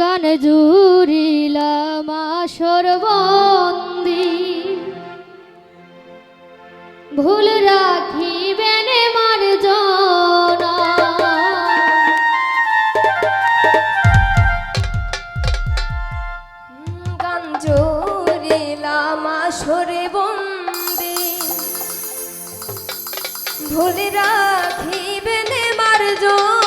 গান জুরিলাম সর্বন্দি ভুল রাখিবেন মার জনা। গান জোরিলাম আসরে ভুল ভুলে রাখিবেন মার জনা।